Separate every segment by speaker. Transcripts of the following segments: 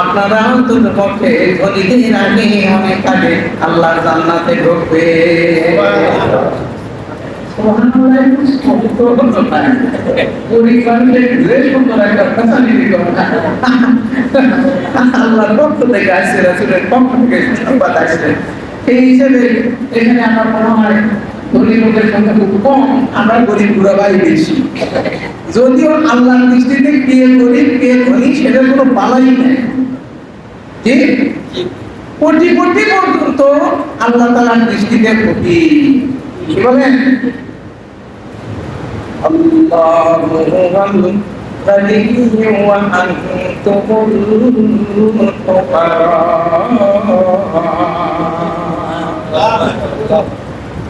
Speaker 1: আপনারা অন্তত পক্ষে আগে অনেক আগে আল্লাহর জান্নাতে ঢুকবে। এখানে মনে হয় খুব কম, আমরা যদিও আল্লাহর দৃষ্টিতে কে গরিব, কে ধনী সেটার কোনো পালাই নেই। কি? কোটি কোটি পর্যন্ত আল্লাহ তালার দৃষ্টিতে কোটি কি বলেন? আল্লাহ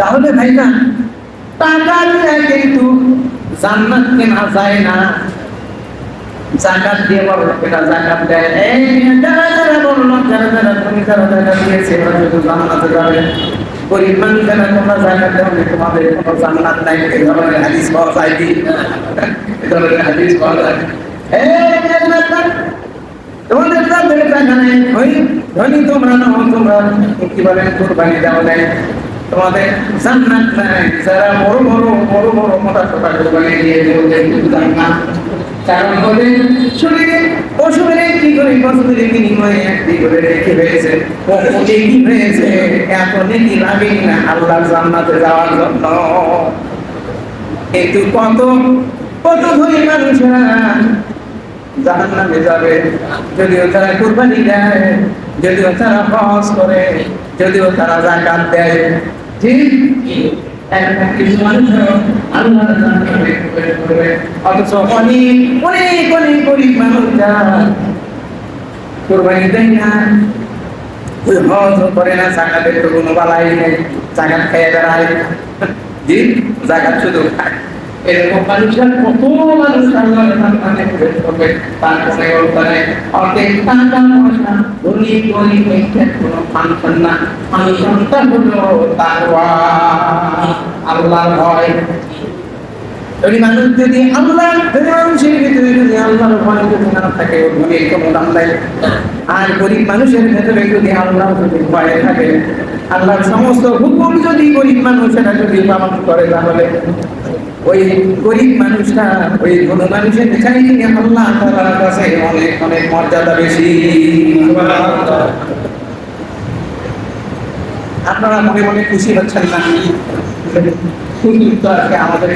Speaker 1: তাহলে ভাই না টাকা দিয়ে কিন্তু জান্নাত কেনা যায় না। জাকাত দিয়ে বড় লোকেরা জাকাত দেয়। এই যারা যারা বড় লোক, যারা যারা তুমি যারা জাকাত দিয়েছে ওরা শুধু জান্নাতে যাবে, গরিব মানুষ যারা তোমরা জাকাত দেও না, তোমাদের কোনো জান্নাত নাই। এই ধরনের হাদিস পাওয়া যায় কি? এই ধরনের হাদিস পাওয়া যায়। তোমাদের বলেন, কুরবানি দাও নাই তোমাদের যাওয়ার জন্য। কত কত ধনী মানুষেরা জাহান নামে যাবে। যদিও তারা কুরবানি দেয়, যদিও তারা হজ করে যদিও তারা জাকাত দেয়, ঠিক? কিছু মানুষ করবে অথচ অনেক অনেক অনেক গরিব মানুষ যারা কুরবানি দেয় না, ওই হজ করে না, জাকাতের তো কোনো শুধু খায়। এরকম কত মানুষ মানুষ যদি আল্লাহ ভিতরে যদি আল্লাহর ভয় যদি না থাকে আর গরিব মানুষের ভেতরে যদি আল্লাহ যদি ভয় থাকে, আল্লাহর সমস্ত হুকুম যদি গরিব মানুষেরা যদি পালন করে তাহলে ওই গরিব মানুষটা, ওই ধনী মানুষের চাইলে আল্লাহ তাআলার কাছে অনেক অনেক মর্যাদা বেশি। আপনারা মনে মনে খুশি হচ্ছেন না? আমাদের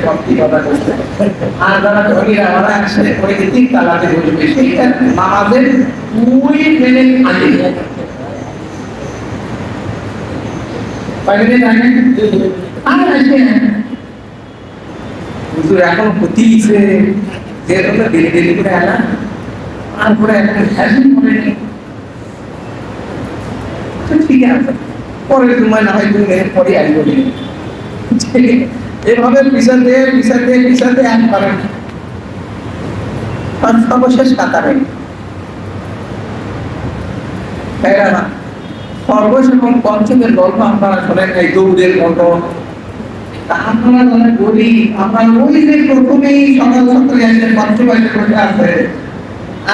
Speaker 1: আর যারা তিন হুজুর এখন হতিছে যে তোমরা দেরি দেরি করে আনা তারপরে এখন ফ্যাশন করে নি তো ঠিক আছে পরে তোমার না হয় তুমি এর পরে আসব এভাবে পিছাতে পিছাতে পিছাতে এক পারে আর সর্বশেষ কাতারে সর্বশেষ এবং পঞ্চমের গল্প আপনারা শোনেন এই দৌড়ের গল্প। তা আপনারা যারা বলি আমরা ওই যে প্রথমেই সকাল সকালে আসেন পঞ্চমাসে বসে আছে?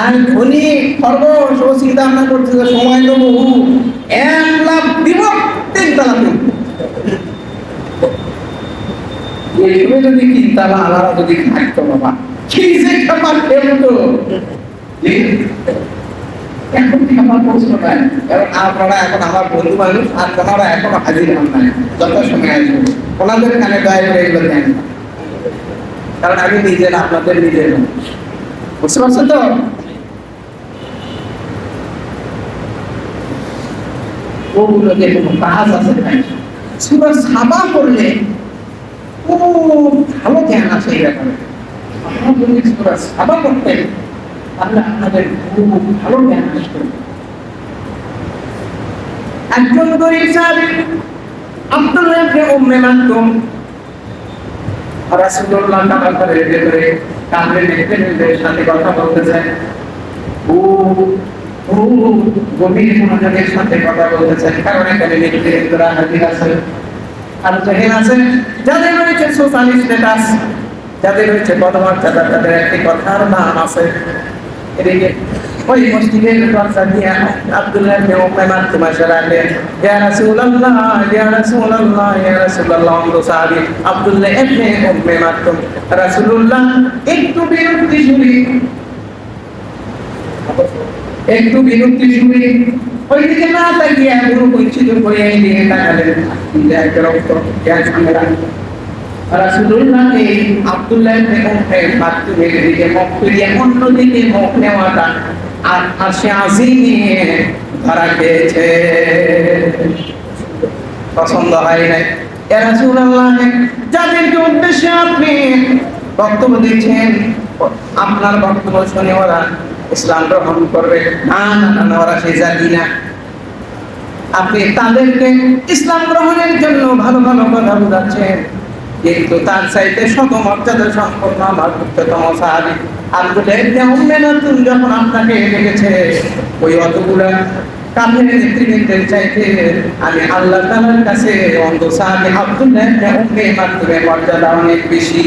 Speaker 1: আর ধনী সর্বশ ও চিন্তা ভাবনা করছে যে সময় নেব এক লাখ দিব তিন তালা দিব এইভাবে যদি তিন তালা আলাদা যদি থাকতো বাবা। কি যে খাবার খেলতো? আমার প্রশ্ন নাই। এবং আপনারা এখন আমার বন্ধু মানুষ, আর ওনারা এখনও হাজির হন নাই। যত সময় আসবে। ওনাদের কানে দয়া করে এগুলো দেন। কারণ আমি নিজের আপনাদের নিজের। বুঝতে পারছেন তো? ওগুলোতে কোনো করলে ভালো জ্ঞান আছে এই ব্যাপারে। ভালো জ্ঞান আসবে। একজন গরিব সাহাবী আব্দুল্লাহ উম্মে মাকতুম সাথে কথা বলতেছেন ও ও, গভীর মনোযোগের সাথে কথা বলতেছেন কারণ এখানে নেতৃত্বরা হাজির আছে আর জহির আছে, যাদের রয়েছে সোশ্যাল স্ট্যাটাস যাদের তাদের একটি কথার নাম আছে এদিকে ওই মসজিদের দরজা দিয়ে আব্দুল্লাহ ইবনে মাকতুম এসে রাখলেন ইয়া রাসূলুল্লাহ ইয়া রাসূলুল্লাহ ইয়া রাসূলুল্লাহ অন্ধ সাহাবী আব্দুল্লাহ ইবনে উম্মে মাকতুম রাসূলুল্লাহ একটু বিরক্তি শুনি, একটু বিরক্তি শুনি ওইদিকে না তাকিয়ে পুরো পরিচিত করে এই দিকে তাকালেন রক্ত গ্যাস সামনে রাখলেন রাসূলুল্লাহ এই আব্দুল্লাহ ইবনে উম্মে মাকতুমের দিকে মুখ ফিরিয়ে অন্যদিকে মুখ নেওয়াটা আর হাসি নিয়ে ধরা খেয়েছে। পছন্দ হয় নাই। এ রাসূলুল্লাহ যাদেরকে উদ্দেশ্যে আপনি বক্তব্য দিচ্ছেন আপনার বক্তব্য শুনে ওরা ইসলাম গ্রহণ করবে। না না না, ওরা সেই জাতি না। আপনি তাদেরকে ইসলাম গ্রহণের জন্য ভালো ভালো কথা বোঝাচ্ছেন। কিন্তু তার চাইতে শত মর্যাদা সম্পন্ন আমার উচ্চতম সাহাবি। আব্দুল যখন আপনাকে ডেকেছে ওই অতগুলা আমি মর্যাদা অনেক বেশি।